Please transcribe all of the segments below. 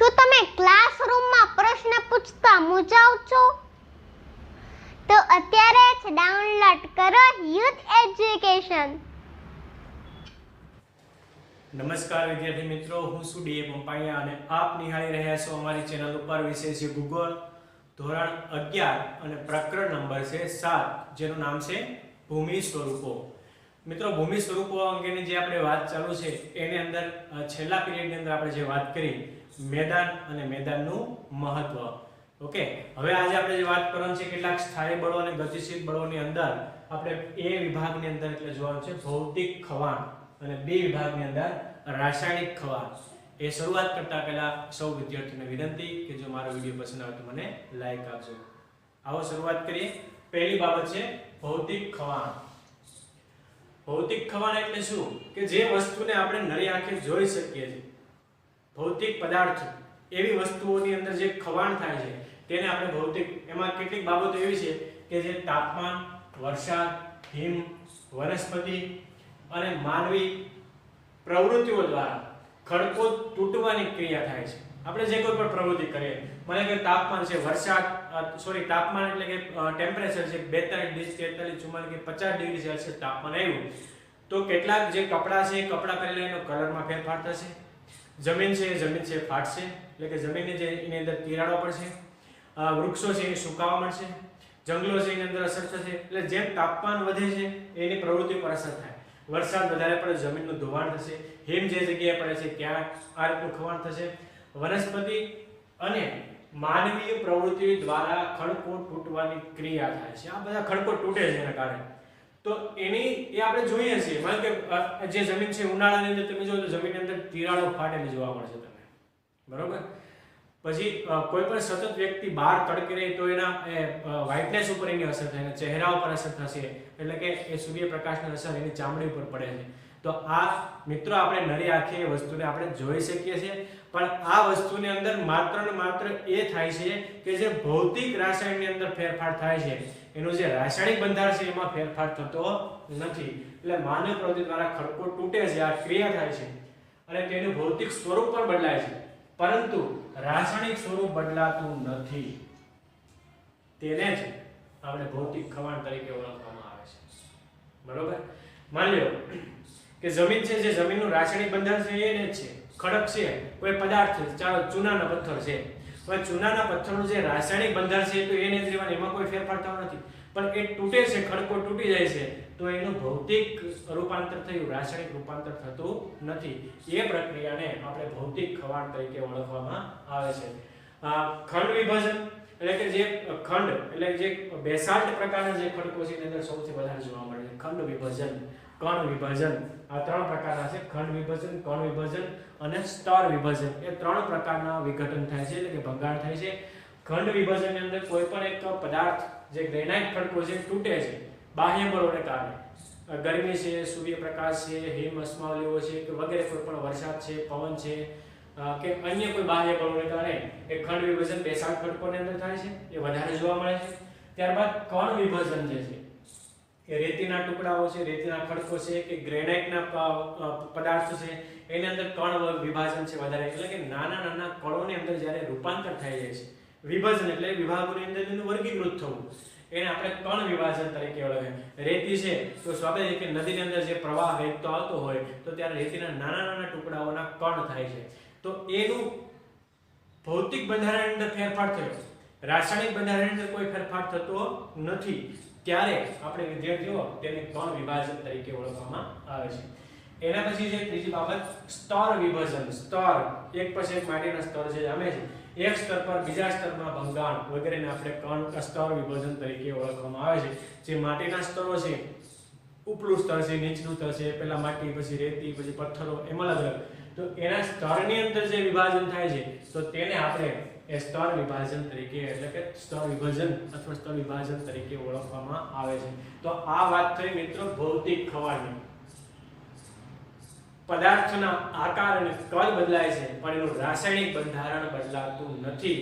શું તમે ક્લાસરૂમમાં પ્રશ્ન પૂછતા મૂંઝાવ છો? તો અત્યારે જ ડાઉનલોડ કરો યુથ એજ્યુકેશન. નમસ્કાર વિદ્યાર્થી મિત્રો, હું છું ડીએ પંપાણિયા અને આપ નિહાળી રહ્યા છો અમારી ચેનલ ઉપર વિષય છે ભૂગોળ, ધોરણ અગિયાર અને પ્રકરણ નંબર છે સાત, જેનું નામ છે ભૂમિ સ્વરૂપો. મિત્રો, ભૂમિ સ્વરૂપો અંગેની જે આપણે વાત ચાલુ છે, એની અંદર છેલ્લા પીરિયડની અંદર આપણે જે વાત કરી મેદાન અને મેદાનનું મહત્વ. ઓકે હવે આજે આપણે જે વાત કરવાની છે કેટલાક સ્થાયી બળો અને ગતિશીલ બળોની અંદર આપણે એ વિભાગની અંદર એટલે જોવાનું છે ભૌતિક ખવાણ અને બી વિભાગની અંદર રાસાયણિક ખવાણ. એ શરૂઆત કરતા પહેલા સૌ વિદ્યાર્થીઓને વિનંતી કે જો મારો વીડિયો પસંદ આવે તો મને લાઈક આપજો. આવો શરૂઆત કરીએ. પહેલી બાબત છે ભૌતિક ખવાણ. ભૌતિક ખવાણ એટલે શું? કે જે વસ્તુને આપણે નરી આંખે જોઈ શકીએ છીએ. ભૌતિક પદાર્થ એવી વસ્તુઓની અંદર જે ખવાણ થાય છે, તેને આપણે ભૌતિક, એમાં કેટલીક બાબતો એવી છે કે જે તાપમાન, વરસાદ, હિમ, વનસ્પતિ અને માનવી પ્રવૃત્તિઓ દ્વારા ખડકો તૂટવાની ક્રિયા થાય છે. આપણે જે કોઈ પણ પ્રવૃત્તિ કરીએ, મને કે તાપમાન છે, વરસાદ સોરી તાપમાન એટલે કે ટેમ્પરેચર છે, બેતાલીસ ડિગ્રી તેતાલીસ ચુમ્માલીસ કે પચાસ ડિગ્રી સેલ્સિયસ તાપમાન આવ્યું, તો કેટલાક જે કપડાં છે એ કપડાં પહેલાં એનો કલરમાં ફેરફાર થશે. જમીન છે એ જમીન છે ફાટશે એટલે કે જમીનની જે એની અંદર તિરાડો પડશે વૃક્ષો છે એ સુકાવા મળશે જંગલો છે, એની અંદર અસર થશે. એટલે જેમ તાપમાન વધે છે, એની પ્રવૃત્તિ પર અસર થાય. વરસાદ વધારે પડે, જમીનનું ધોવાણ થશે. હિમ જે જગ્યાએ પડે છે, ત્યાં આ રીતનું ખવાણ થશે. વનસ્પતિ અને માનવીય પ્રવૃત્તિ દ્વારા ખડકો તૂટવાની ક્રિયા થાય છે. આ બધા ખડકો તૂટે છે એના કારણે. તો એની એ આપણે જોઈએ છીએ. કારણ કે જે જમીન છે, ઉનાળાની અંદર તમે જોયો તો જમીનની અંદર તિરાડો ફાટેલી જોવા મળશે તમને. બરોબર? પછી કોઈ પણ સતત વ્યક્તિ બહાર તડકી રહે તો એના વ્હાઇટનેસ ઉપર એની અસર થાય ચહેરા ઉપર અસર થશે. એટલે કે એ સૂર્યપ્રકાશની અસર એની ચામડી ઉપર પડે છે. તો આ મિત્રો, આપણે નરી આંખે વસ્તુને આપણે જોઈ શકીએ છીએ. પણ આ વસ્તુની અંદર માત્ર ને માત્ર એ થાય છે કે જે ભૌતિક રાસાયણની અંદર ફેરફાર થાય છે. એનું જે રાસાયણિક બંધાર છે એમાં ફેરફાર થતો નથી. એટલે માનવ પ્રવૃત્તિ દ્વારા ખડકો તૂટે છે, આ ક્રિયા થાય છે. અને તેનું ભૌતિક સ્વરૂપ પણ બદલાય છે. પરંતુ રાસાયણિક સ્વરૂપ બદલાતું નથી. તેને જ આપણે ભૌતિક ખવાણ તરીકે ઓળખવામાં આવે છે. બરોબર? માની લો કે જમીન છે, જે જમીનનું રાસાયણિક બંધારણ છે એને જ છે. ખડક છે, કોઈ પદાર્થ ચાલો ચૂનાના પથ્થર છે. હવે ચૂનાના પથ્થરનું જે રાસાયણિક બંધારણ છે તો એને જ એમાં કોઈ ફેરફાર થતો નથી. પણ એ તૂટે છે, ખડકો તૂટી જાય છે, તો એનું ભૌતિક રૂપાંતર થયું, રાસાયણિક રૂપાંતર થતું નથી. એ પ્રક્રિયાને આપણે ભૌતિક ખવાણ તરીકે ઓળખવામાં આવે છે. આ ખંડ વિભાજન, એટલે કે જે ખંડ, એટલે જે બેસાલ્ટ પ્રકારના જે ખડકો છે, એની અંદર સૌથી વધારે જોવા મળે છે, ખંડ વિભાજન. કણ વિભાજન. આ ત્રણ પ્રકારના છે. ખંડ વિભાજન, કણ વિભાજન અને સ્તર વિભાજન. એ ત્રણ પ્રકારના વિઘટન થાય છે, એટલે કે ભંગાણ થાય છે. ખંડ વિભાજનની અંદર કોઈ પણ એક પદાર્થ જે ગ્રેનાઇટ ખડકો છે, તૂટે છે, બાહ્ય બળોને કારણે. ગરમી છે, સૂર્યપ્રકાશ છે, હિમ અસ્માવલીઓ છે કે વગેરે કોઈ પણ વરસાદ છે, પવન છે કે અન્ય કોઈ બાહ્ય બળોને કારણે એ ખંડ વિભાજન બેસાલ્ટ ખડકોની અંદર થાય છે, એ વધારે જોવા મળે છે. ત્યારબાદ કણ વિભાજન જે છે કે રેતીના ટુકડાઓ છે, રેતીના ખડકો છે, કે ગ્રેનાઇટના પદાર્થો છે, એની અંદર કણ વિભાજન છે વધારે. એટલે કે નાના નાના કણોની અંદર જ્યારે રૂપાંતર થઈ જાય છે, વિભાજન એટલે વિભાગોની અંદર એનું વર્ગીકૃત થવું. એને આપણે કણ વિભાજન તરીકે ઓળખે રેતી છે, તો સ્વાભાવિક કે નદીની અંદર જે પ્રવાહ વહેતો આવતો હોય, તો ત્યારે રેતીના નાના નાના ટુકડાઓના કણ થાય છે. તો એનું ભૌતિક બંધારણની અંદર ફેરફાર થયો. રાસાયણિક બંધારણની અંદર કોઈ ફેરફાર થતો નથી. ત્યારે આપણે વિદ્યાર્થીઓ તેને કણ વિભાજન તરીકે ઓળખવામાં આવે છે. એના પછી જે ત્રીજી બાબત, સ્તર વિભાજન. સ્તર, એક પછી એક માટીના સ્તર છે જામે છે એક સ્તર પર બીજા સ્તરમાં ભંગાણ વગેરેને આપણે કણ સ્તર વિભાજન તરીકે ઓળખવામાં આવે છે. જે માટીના સ્તરો છે, ઉપલું સ્તર છે, નીચલું સ્તર છે, પેલા માટી, પછી રેતી, પછી પથ્થરો, એમ અલગ અલગ. તો એના સ્તરની અંદર જે વિભાજન થાય છે, તો તેને આપણે એ સ્તર વિભાજન તરીકે, એટલે કે સ્તર વિભાજન અથવા સ્તર વિભાજન તરીકે ઓળખવામાં આવે છે. તો આ વાત થઈ મિત્રો ભૌતિક ખવાની પદાર્થના આકાર અને કદ બદલાય છે, પણ એનું રાસાયણિક બંધારણ બદલાતું નથી.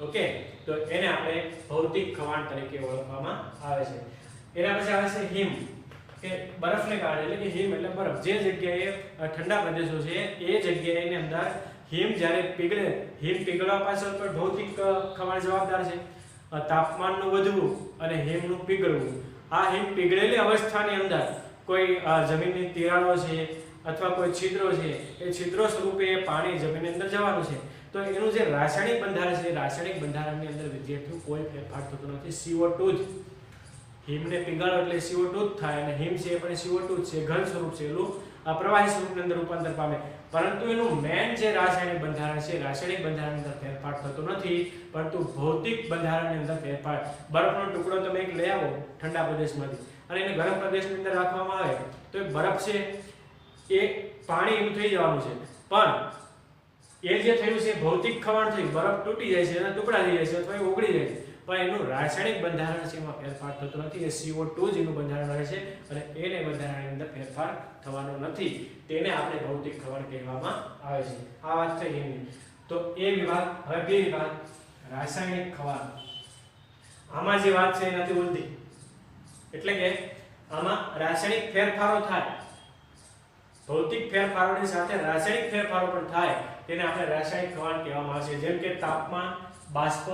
ઓકે? તો એને આપણે ભૌતિક ખવાણ તરીકે ઓળખવામાં આવે છે. એના પછી આવે છે હિમ. કે બરફને કારણે, એટલે કે હિમ એટલે બરફ. જે જગ્યાએ ઠંડા પ્રદેશો છે, એ જગ્યાએની અંદર હિમ જ્યારે પીગળે, હિમ પીગળવા પાછળ પણ ભૌતિક ખમણ જવાબદાર છે. તાપમાનનું વધવું અને હિમનું પીગળવું. આ હિમ પીગળેલી અવસ્થાની અંદર કોઈ જમીનની તિરાડો છે અથવા કોઈ છિદ્રો છે, એ છિદ્રો સ્વરૂપે એ પાણી જમીનની અંદર જવાનું છે. તો એનું જે રાસાયણિક બંધારણ છે, રાસાયણિક બંધારણની અંદર વિદ્યાર્થીઓ કોઈ ફેરફાર થતો નથી. CO2 જ. હિમને પીગાળો એટલે CO2 જ થાય અને હિમ છે એ પણ CO2 જ છે, ઘન સ્વરૂપ છે. એનું પ્રવાહી સ્વરૂપની અંદર રૂપાંતર પામે. પરંતુ એનું મેન જે રાસાયણિક બંધારણ છે, રાસાયણિક બંધારણની અંદર ફેરફાર થતો નથી, પરંતુ ભૌતિક બંધારણની અંદર ફેરફાર. બરફનો ટુકડો તમે એક લઈ આવો ઠંડા પ્રદેશમાંથી અને એને ગરમ પ્રદેશની અંદર રાખવામાં આવે તો એ બરફ છે, એ પાણી એવું થઈ જવાનું છે. પણ એ જે થયું છે, ભૌતિક ખવાણ થયું, બરફ તૂટી જાય છે અને ટુકડા થઈ જાય છે અથવા એ ઓગળી જાય છે. પણ એનું રાસાયણિક બંધારણ છે એમાં ફેરફાર થતો નથી. એ CO2 જ એનું બંધારણ રહે છે અને એને બંધારણની અંદર ફેરફાર થવાનો નથી. તેને આપણે ભૌતિક ખવણ કહેવામાં આવે છે. આ વાત થઈ એની. તો એ વિભાગ, હવે બે વિભાગ, રાસાયણિક ખવાણ. આમાં જે વાત છે એનાથી ઉલટી. એટલે કે આમાં રાસાયણિક ફેરફારો થાય. ભૌતિક ફેરફારોની સાથે રાસાયણિક ફેરફારો પણ થાય. તેને આપણે રાસાયણિક ખવાણ કહેવામાં આવે છે. જેમ કે તાપમાન બાષ્પ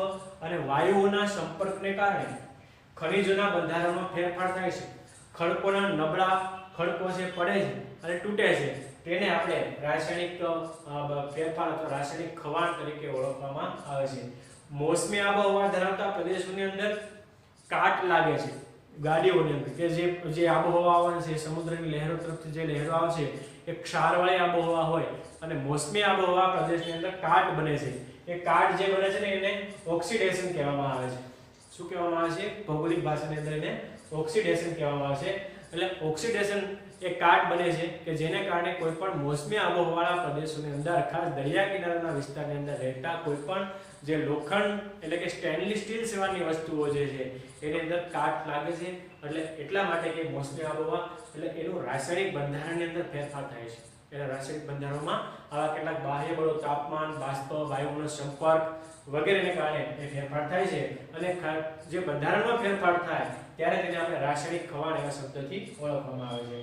અને વાયુઓના સંપર્કને કારણે ખનિજોના બંધારણમાં ફેરફાર થાય છે. ખડકોના નબળા ખડકો છે પડે છે અને તૂટે છે, તેને આપણે રાસાયણિક ફેરફાર અથવા રાસાયણિક ખવાણ તરીકે ઓળખવામાં આવે છે. મોસમી આબોહવા ધરાવતા પ્રદેશોની અંદર કાટ લાગે છે ગાડીઓની અંદર, કે જે જે આબોહવા આવે છે, સમુદ્રની લહેરો તરફથી જે લહેરો આવે છે, એ ક્ષારવાળી આબોહવા હોય અને મોસમી આબોહવા પ્રદેશની અંદર કાટ બને છે. એ કાર્ડ જે બને છે ને એને ઓક્સિડેશન કહેવામાં આવે છે. શું કહેવામાં આવે છે? ભૌગોલિક ભાષાની અંદર એને ઓક્સિડેશન કહેવામાં આવે છે. એટલે ઓક્સિડેશન એ કાર્ડ બને છે કે જેને કારણે કોઈ પણ મોસમી આબોહવાળા પ્રદેશોની અંદર, ખાસ દરિયા કિનારાના વિસ્તારની અંદર રહેતા કોઈ પણ જે લોખંડ એટલે કે સ્ટેનલી સ્ટીલ સેવાની વસ્તુઓ જે છે, એની અંદર કાટ લાગે છે. એટલે એટલા માટે કે મોસમી આબોહવા, એટલે એનું રાસાયણિક બંધારણની અંદર ફેરફાર થાય છે. એના રાસાયણિક બંધારણમાં આવા કેટલાક બાહ્ય બળો, તાપમાન, બાષ્પ, વાયુનો સંપર્ક વગેરેને કારણે એ ફેરફાર થાય છે. અને જે બંધારણમાં ફેરફાર થાય, ત્યારે તેને આપણે રાસાયણિક ખવાણ એવા શબ્દથી ઓળખવામાં આવે છે.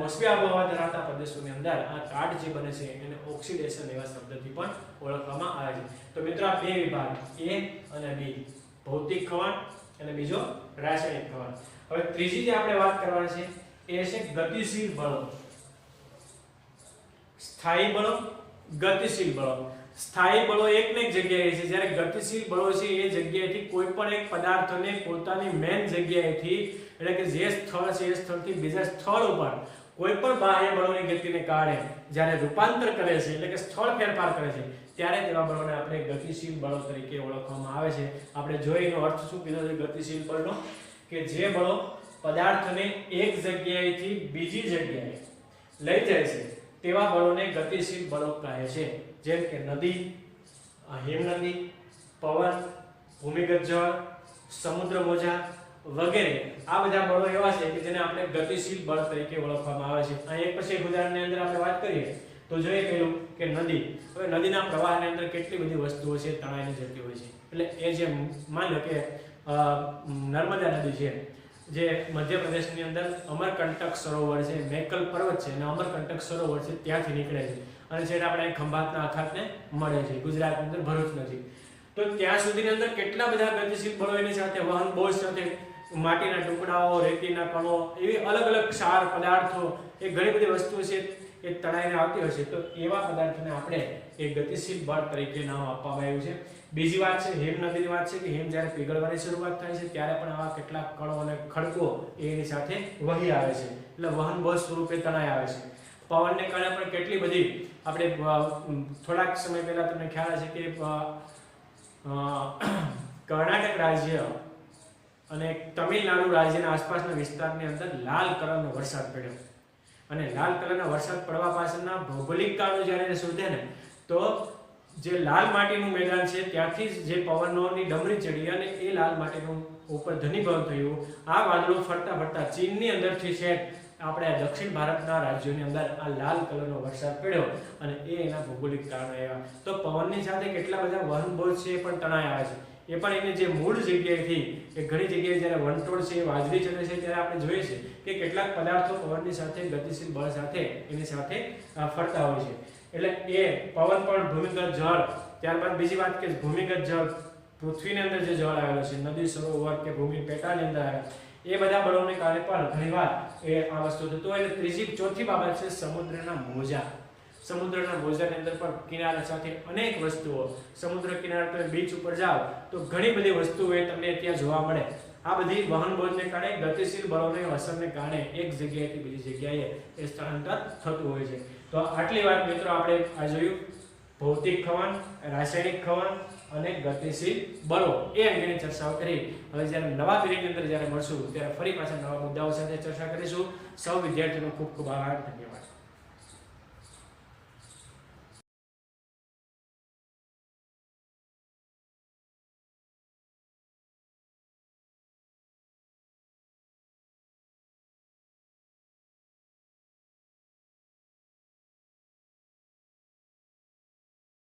મોસમી આબોહવા ધરાવતા પ્રદેશોની અંદર આ કાટ જે બને છે, એને ઓક્સિડેશન એવા શબ્દથી પણ ઓળખવામાં આવે છે. તો મિત્રો, આ બે વિભાગ, એ અને બી, ભૌતિક ખવાણ અને બીજો રાસાયણિક ખવાણ. હવે ત્રીજી જે આપણે વાત કરવાની છે, એ છે ગતિશીલ બળો. સ્થાયી બળો, ગતિશીલ બળો. સ્થાયી બળો એક ને એક જગ્યાએ છે. જ્યારે ગતિશીલ બળો છે, એ જગ્યાએથી કોઈ પણ એક પદાર્થને પોતાની મેન જગ્યાએથી, એટલે કે જે સ્થળ છે, એ સ્થળથી બીજા સ્થળ ઉપર કોઈ પણ બાહ્ય બળોની ગતિને કારણે જ્યારે રૂપાંતર કરે છે, એટલે કે સ્થળ ફેરફાર કરે છે, ત્યારે તેવા બળોને આપણે ગતિશીલ બળો તરીકે ઓળખવામાં આવે છે. આપણે જોઈએ એનો અર્થ શું કીધો છે ગતિશીલ બળનો? કે જે બળો પદાર્થને એક જગ્યાએથી બીજી જગ્યાએ લઈ જાય છે. તેવા બળોને ગતિશીલ બળો કહે છે. જેમ કે નદી હિમનદી, પવન, ભૂમિગત જળ, સમુદ્ર મોજા વગેરે. આ બધા બળો એવા છે કે જેને આપણે ગતિશીલ બળ તરીકે ઓળખવામાં આવે છે. અહીં એક પછી એક ઉદાહરણની અંદર આપણે વાત કરીએ તો જોઈએ કહ્યું કે નદી. હવે નદીના પ્રવાહની અંદર કેટલી બધી વસ્તુઓ છે, તણાઈને જતી હોય છે. એટલે એ જે માની લો કે નર્મદા નદી છે જે મધ્યપ્રદેશની અંદર અમરકંટક સરોવર છે, મેકલ પર્વત છે, અને અમરકંટક સરોવર છે, ત્યાંથી નીકળે છે. અને જેને આપણે ખંભાતના અખાતને મળે છે, ગુજરાતની અંદર ભરૂચ નજીક. તો ત્યાં સુધીની અંદર કેટલા બધા ગતિશીલ બળો એની સાથે વાહન, બોજ સાથે માટીના ટુકડાઓ, રેતીના કણો, એવી અલગ અલગ ક્ષાર પદાર્થો, એ ઘણી બધી વસ્તુઓ છે. એ તણાઈને આવતી હોય છે. તો એવા પદાર્થને આપણે એ ગતિશીલ બળ તરીકે નામ આપવામાં આવ્યું છે. બીજી વાત છે, હેમ નદીની વાત છે કે હેમ જ્યારે પીગળવાની શરૂઆત થાય છે, ત્યારે પણ આવા કેટલાક કણો અને ખડકો એની સાથે વહી આવે છે. એટલે વહન બળ સ્વરૂપે તણાઈ આવે છે. પવનને કારણે પણ કેટલી બધી આપણે થોડાક સમય પહેલા તમને ખ્યાલ હશે કે કર્ણાટક રાજ્ય અને તમિલનાડુ રાજ્યના આસપાસના વિસ્તારની અંદર લાલ કલરનો વરસાદ પડ્યો. અને લાલ કલરના વરસાદ પડવા પાછળના ભૌગોલિક કારણો જ્યારે શોધે ને, તો જે લાલ માટીનું મેદાન છે, ત્યાંથી જ પવનોની ડમરી ચડી અને એ લાલ માટીનું ઉપર ધનીભવન થયું. આ વાદળો ફરતા ફરતા ચીનની અંદરથી છે આપણે દક્ષિણ ભારતના રાજ્યોની અંદર આ લાલ કલરનો વરસાદ પડ્યો અને એ એના ભૌગોલિક કારણો આવ્યા. તો પવનની સાથે કેટલા બધા વહન છે એ પણ તણાઈ આવે છે. એ પણ એની જે મૂળ જગ્યાએથી એ ઘણી જગ્યાએ જ્યારે વંટોળ છે વાજળી ચડે છે, ત્યારે આપણે જોઈએ છીએ કે કેટલાક પદાર્થો પવનની સાથે, ગતિશીલ બળ સાથે એની સાથે ફરતા હોય છે. એટલે એ પવન પણ ભૂમિગત જળ. ત્યારબાદ બીજી વાત કે ભૂમિગત જળ, પૃથ્વીની અંદર જે જળ આવેલો છે, નદી, સરોવર કે ભૂમિ પેટાની અંદર આવે એ બધા બળોને કારણે પણ ઘણીવાર એ આ વસ્તુ થતું અને ત્રીજી, ચોથી બાબત છે સમુદ્રના મોજા. સમુદ્રના મોજાની અંદર પણ કિનારા સાથે અનેક વસ્તુઓ, સમુદ્ર કિનારે તમે બીચ ઉપર જાઓ, તો ઘણી બધી વસ્તુઓ એ તમને ત્યાં જોવા મળે. આ બધી વહન બોજને કારણે ગતિશીલ બળોને અસરને કારણે એક જગ્યાએથી બીજી જગ્યાએ એ સ્થળાંતર થતું હોય છે. તો આટલી વાત મિત્રો આપણે આ જોયું. ભૌતિક ખવન રાસાયણિક ખવન અને ગતિશીલ બળો એ અંગેની ચર્ચાઓ કરી. હવે જ્યારે નવા પીરિયડની અંદર જ્યારે મળશું, ત્યારે ફરી પાછા નવા મુદ્દાઓ સાથે ચર્ચા કરીશું. સૌ વિદ્યાર્થીઓનો ખૂબ ખૂબ આભાર. ધન્યવાદ.